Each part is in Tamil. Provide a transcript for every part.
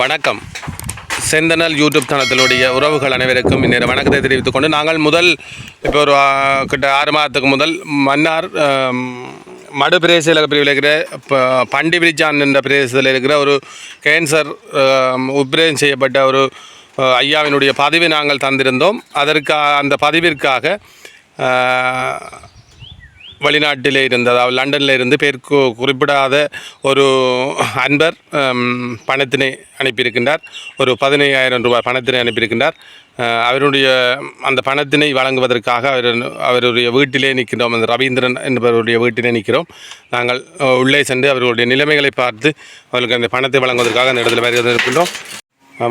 வணக்கம். செந்தனல் யூடியூப் தளத்தினுடைய உறவுகள் அனைவருக்கும் இந்நேரம் வணக்கத்தை தெரிவித்துக் கொண்டு நாங்கள் முதல் இப்போ ஒரு கிட்ட ஆறு மாதத்துக்கு முதல் மன்னார் மடு பிரதேசத்தில் பிரிவில் இருக்கிற ப- பண்டிபிரிச்சான் என்ற பிரதேசத்தில் இருக்கிற ஒரு கேன்சர் ஆம், உப்ரேம் செய்யப்பட்ட ஒரு ஐயாவினுடைய பதிவை நாங்கள் தந்திருந்தோம். அதற்கு அந்த பதிவிற்காக வெளிநாட்டில் இருந்து அதாவது லண்டனில் இருந்து பேர் குறிப்பிடாத ஒரு அன்பர் பணத்தினை அனுப்பியிருக்கின்றார். ஒரு பதினையாயிரம் ரூபாய் பணத்தினை அனுப்பியிருக்கின்றார். அவருடைய அந்த பணத்தினை வழங்குவதற்காக அவர் அவருடைய வீட்டிலே நிற்கிறோம். அந்த ரவீந்திரன் என்பவருடைய வீட்டிலே நிற்கிறோம். நாங்கள் உள்ளே சென்று அவர்களுடைய நிலைமைகளை பார்த்து அவர்களுக்கு அந்த பணத்தை வழங்குவதற்காக அந்த இடத்துல வருகின்றோம்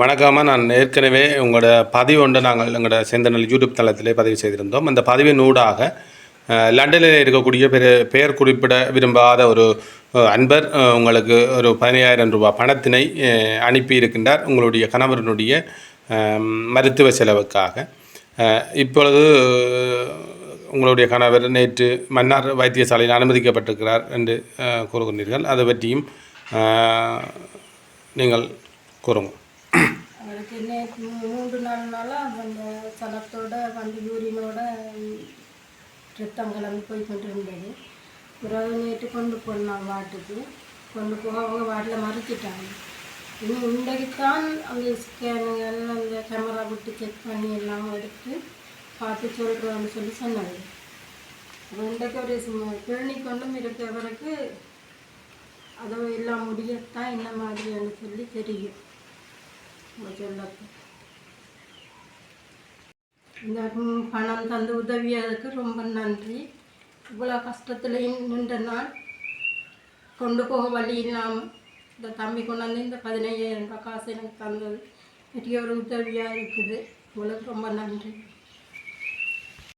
வணக்கமாக நான் ஏற்கனவே உங்களோட பதிவு ஒன்று நாங்கள் எங்களோட சேந்தனல் யூடியூப் தளத்திலே பதிவு செய்திருந்தோம். அந்த பதிவின் ஊடாக லண்டனில் இருக்கக்கூடிய பெரு பெயர் குறிப்பிட விரும்பாத ஒரு அன்பர் உங்களுக்கு ஒரு பதினையாயிரம் ரூபாய் பணத்தினை அனுப்பி அனுப்பியிருக்கின்றார் உங்களுடைய கணவரினுடைய மருத்துவ செலவுக்காக. இப்பொழுது உங்களுடைய கணவர் நேற்று மன்னார் வைத்தியசாலையில் அனுமதிக்கப்பட்டிருக்கிறார் என்று கூறுகின்றீர்கள். அதை பற்றியும் நீங்கள் கூறுங்க அவருக்கு நேற்று மூன்று நாலு நாளாக அந்த சலத்தோட வண்டி யூரியனோட ரத்தம் கிளம்பி போய் கொண்டிருந்தது. பிறகு நேற்று கொண்டு போனான் வாட்டுக்கு கொண்டு போக அவங்க வாட்டில் மறுத்துட்டாங்க. இன்னும் இன்றைக்குத்தான் அந்த எல்லாம் அந்த கேமரா விட்டு செக் பண்ணி எல்லாம் எடுத்து பார்த்து சொல்கிறோன்னு சொல்லி சொன்னாங்க. அப்போ இன்றைக்கு ஒரு கிளினிக் கொண்டும் இருக்கிறவருக்கு அதை எல்லாம் முடியத்தான் என்ன மாதிரின்னு சொல்லி தெரியும். நம்ம சொல்லப்போ இந்த பணம் தந்து உதவியதுக்கு ரொம்ப நன்றி. இவ்வளோ கஷ்டத்துலையும் நின்ற நாள் கொண்டு போக வழி இல்லாமல் இந்த தம்பி கொண்டாந்து இந்த பதினையாயிரம் ரூபாய் காசு எனக்கு தந்தது. பெரிய ஒரு உதவியாக இருக்குது. உங்களுக்கு ரொம்ப நன்றி.